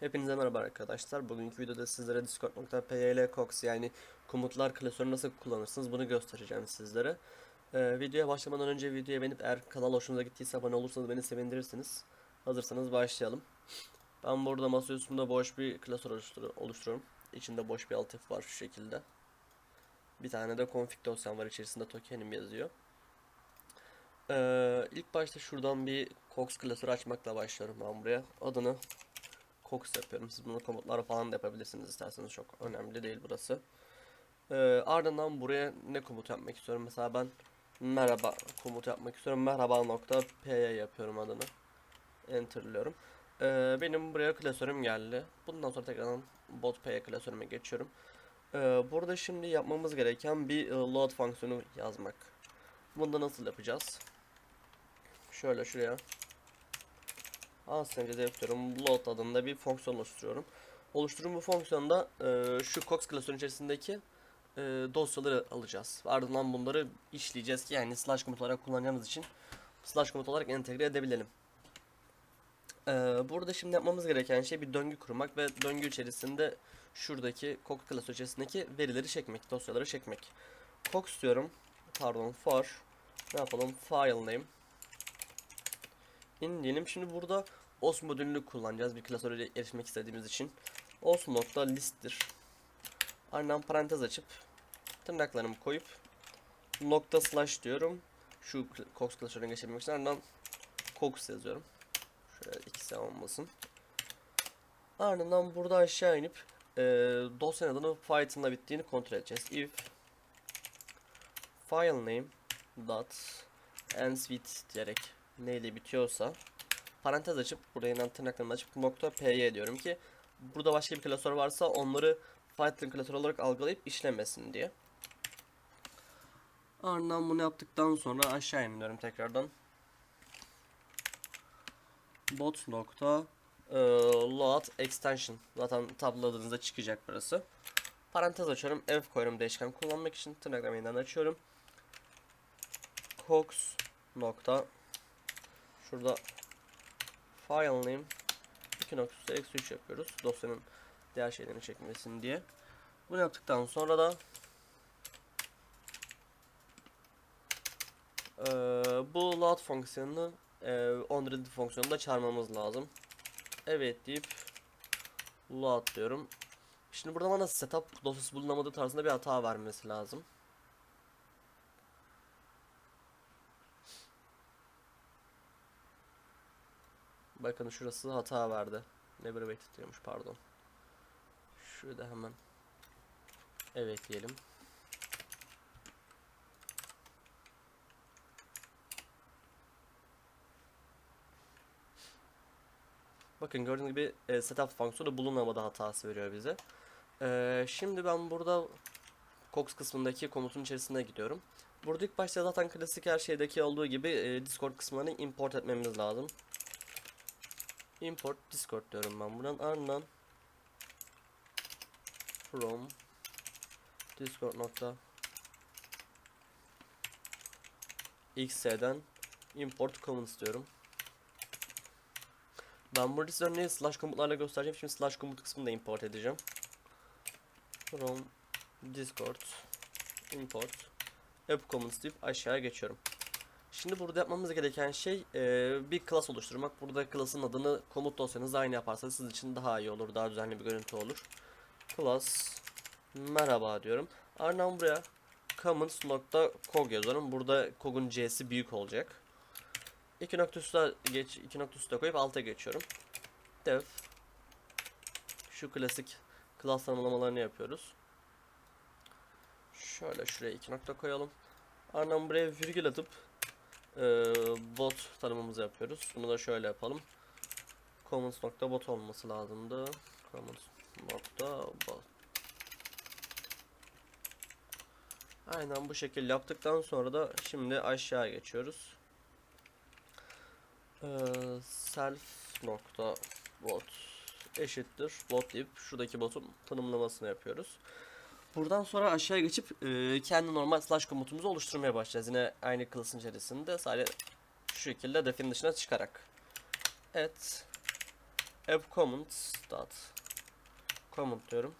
Hepinize merhaba arkadaşlar. Bugünkü videoda sizlere discord.pl yani komutlar klasörünü nasıl kullanırsınız bunu göstereceğim sizlere. Ee, videoya başlamadan önce videoya beğenip eğer kanal hoşunuza gittiyse abone olursanız beni sevindirirsiniz. Hazırsanız başlayalım. Ben burada masa üstünde boş bir klasör oluştur oluşturuyorum. İçinde boş bir alt F var şu şekilde. Bir tane de config dosyam var içerisinde tokenim yazıyor. Ee, ilk başta şuradan bir Cox klasörü açmakla başlıyorum ben buraya. Adını Cox yapıyorum. Siz bunu komutlara falan da yapabilirsiniz isterseniz çok önemli değil burası. Ee, ardından buraya ne komut yapmak istiyorum? Mesela ben merhaba komut yapmak istiyorum. Merhaba nokta yapıyorum adını. Enter'lıyorum. Ee, benim buraya klasörüm geldi. Bundan sonra tekrardan bot p'ye klasörüme geçiyorum. Ee, burada şimdi yapmamız gereken bir e, load fonksiyonu yazmak. Bunu da nasıl yapacağız? Şöyle şuraya Async yapıyorum. Load adında bir fonksiyon oluşturuyorum. Oluşturum bu fonksiyonda e, şu Cox klasörün içerisindeki e, dosyaları alacağız. Ardından bunları işleyeceğiz ki yani slash komut olarak kullanacağımız için slash komut olarak entegre edebilelim. E, burada şimdi yapmamız gereken şey bir döngü kurmak ve döngü içerisinde şuradaki Cox klasörü içerisindeki verileri çekmek, dosyaları çekmek. Cox diyorum. Pardon for ne yapalım? File name in. Şimdi burada os modülünü kullanacağız bir klasöre erişmek istediğimiz için. os nokta list'tir. Ardından parantez açıp tırnaklarımı koyup nokta slash diyorum. Şu Cox klasörüne geçebilmek için ardından Cox yazıyorum. Şöyle ikisi olmasın. Ardından burada aşağı inip e, dosyanın adını Python'la bittiğini kontrol edeceğiz. If file name dot ends with diyerek neyle bitiyorsa parantez açıp buraya yeniden tırnaklarını açıp nokta py diyorum ki burada başka bir klasör varsa onları Python klasörü olarak algılayıp işlemesin diye. Ardından bunu yaptıktan sonra aşağı iniyorum tekrardan. Bot nokta e, load extension zaten tabladığınızda çıkacak burası. Parantez açıyorum. F koyuyorum değişken kullanmak için tırnaklarımı yeniden açıyorum. Cox nokta Şurada file name 2.3 eksi 3 yapıyoruz. Dosyanın diğer şeylerini çekmesin diye. Bunu yaptıktan sonra da e, bu load fonksiyonunu e, onRead fonksiyonunda çağırmamız lazım. Evet deyip load diyorum. Şimdi burada bana setup dosyası bulunamadığı tarzında bir hata vermesi lazım. Bakın şurası hata verdi. Never waited diyormuş pardon. Şurada hemen evet diyelim. Bakın gördüğünüz gibi e, setup fonksiyonu bulunamadı hatası veriyor bize. E, şimdi ben burada Cox kısmındaki komutun içerisine gidiyorum. Burada ilk başta zaten klasik her şeydeki olduğu gibi e, Discord kısmını import etmemiz lazım. Import Discord diyorum ben buradan ardından from discord nokta x'den import comments diyorum. Ben burada size örneği slash komutlarla göstereceğim. Şimdi slash komut kısmını da import edeceğim. From discord import app comments deyip aşağıya geçiyorum. Şimdi burada yapmamız gereken şey e, bir class oluşturmak. Burada class'ın adını komut dosyanızda aynı yaparsanız sizin için daha iyi olur. Daha düzenli bir görüntü olur. Class merhaba diyorum. Ardından buraya comments.cog yazıyorum. Burada cog'un c'si büyük olacak. İki nokta üstü geç, iki nokta üstü koyup alta geçiyorum. Def şu klasik class tanımlamalarını yapıyoruz. Şöyle şuraya iki nokta koyalım. Ardından buraya virgül atıp e, bot tanımımızı yapıyoruz. Bunu da şöyle yapalım. Comments nokta bot olması lazımdı. Comments nokta bot. Aynen bu şekilde yaptıktan sonra da şimdi aşağı geçiyoruz. Ee, self nokta bot eşittir bot deyip şuradaki botun tanımlamasını yapıyoruz. Buradan sonra aşağıya geçip e, kendi normal slash komutumuzu oluşturmaya başlayacağız. Yine aynı class'ın içerisinde sadece şu şekilde defin dışına çıkarak. Evet. app comments dot comment diyorum.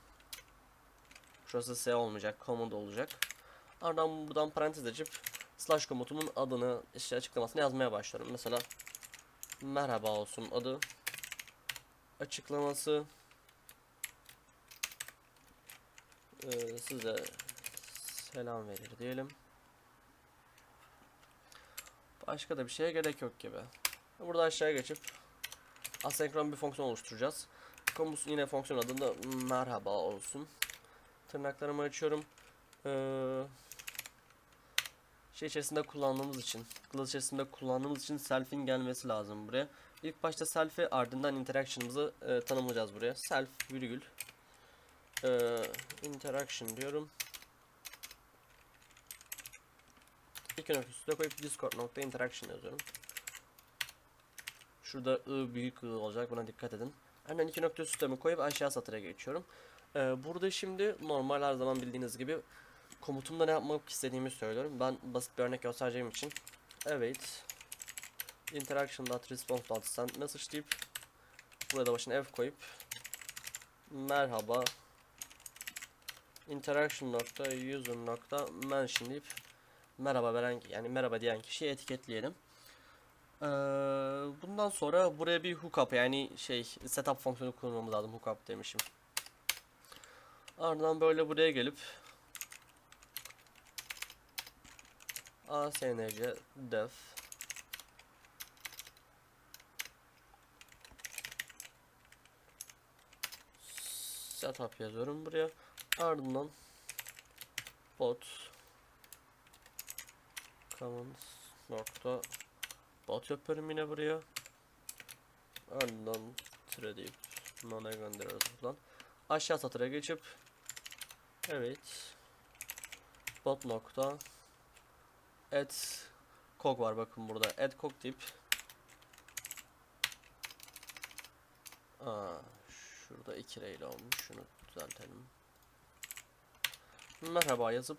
Şurası S olmayacak, comment olacak. Ardından buradan parantez açıp slash komutumun adını işte açıklamasını yazmaya başlıyorum. Mesela merhaba olsun adı açıklaması Ee, size selam verir diyelim. Başka da bir şeye gerek yok gibi. Burada aşağıya geçip asenkron bir fonksiyon oluşturacağız. Komus yine fonksiyon adında merhaba olsun. Tırnaklarımı açıyorum. Ee, şey içerisinde kullandığımız için, class içerisinde kullandığımız için self'in gelmesi lazım buraya. İlk başta self'i ardından interaction'ımızı e, tanımlayacağız buraya. Self virgül e, interaction diyorum. İlk nokta üstüne koyup discord nokta interaction yazıyorum. Şurada ı büyük ı olacak buna dikkat edin. Hemen iki nokta üstüne koyup aşağı satıra geçiyorum. Ee, burada şimdi normal her zaman bildiğiniz gibi komutumda ne yapmak istediğimi söylüyorum. Ben basit bir örnek göstereceğim için. Evet. Interaction.response.send message deyip burada başına f koyup merhaba interaction nokta user nokta mention deyip merhaba veren yani merhaba diyen kişiyi etiketleyelim. Ee, bundan sonra buraya bir hookup yani şey setup fonksiyonu kullanmamız lazım hookup demişim. Ardından böyle buraya gelip asnc def setup yazıyorum buraya. Ardından bot commands nokta bot yapıyorum yine buraya. Ardından tire deyip none gönderiyoruz buradan. Aşağı satıra geçip evet bot nokta add cog var bakın burada add cog deyip Aa, şurada iki reyle olmuş şunu düzeltelim merhaba yazıp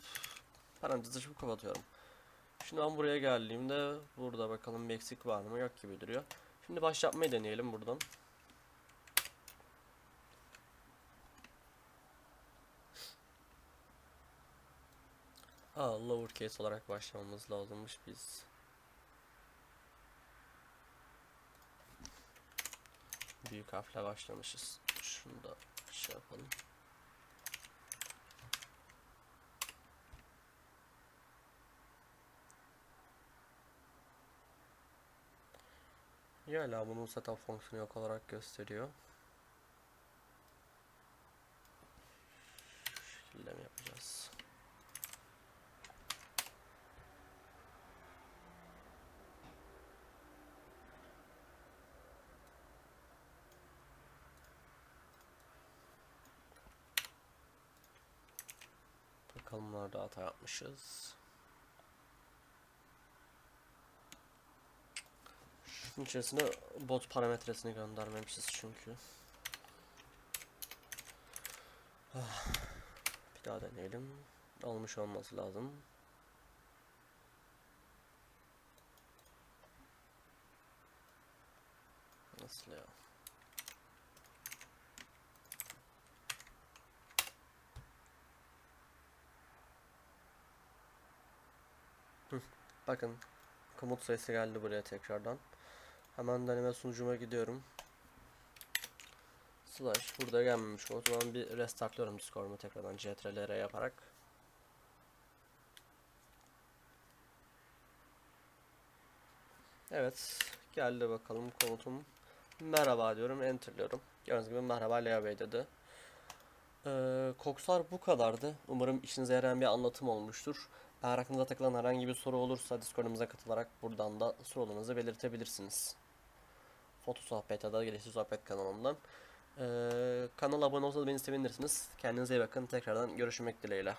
parantez açıp kapatıyorum şimdi ben buraya geldiğimde burada bakalım bir eksik var mı yok gibi duruyor şimdi başlatmayı deneyelim buradan Aa, lowercase olarak başlamamız lazımmış biz. Büyük harfle başlamışız. Şunu da şey yapalım. Ya hala bunun setup fonksiyonu yok olarak gösteriyor. Şu şekilde mi yapacağız? Bakalım nerede hata yapmışız. Şunun içerisine bot parametresini göndermemişiz çünkü. Ah, Bir daha deneyelim. Olmuş olması lazım. Nasıl ya? Bakın komut sayısı geldi buraya tekrardan. Hemen deneme sunucuma gidiyorum. Slash burada gelmemiş. O zaman bir restartlıyorum Discord'umu tekrardan ctrl yaparak. Evet geldi bakalım komutum. Merhaba diyorum enterliyorum. Gördüğünüz gibi merhaba Leo Bey dedi. Ee, Kokslar bu kadardı. Umarım işinize yarayan bir anlatım olmuştur. Eğer aklınıza takılan herhangi bir soru olursa Discord'umuza katılarak buradan da sorularınızı belirtebilirsiniz. Foto sohbet ya da gelişi sohbet kanalımdan. Ee, kanala abone olsanız beni sevinirsiniz. Kendinize iyi bakın. Tekrardan görüşmek dileğiyle.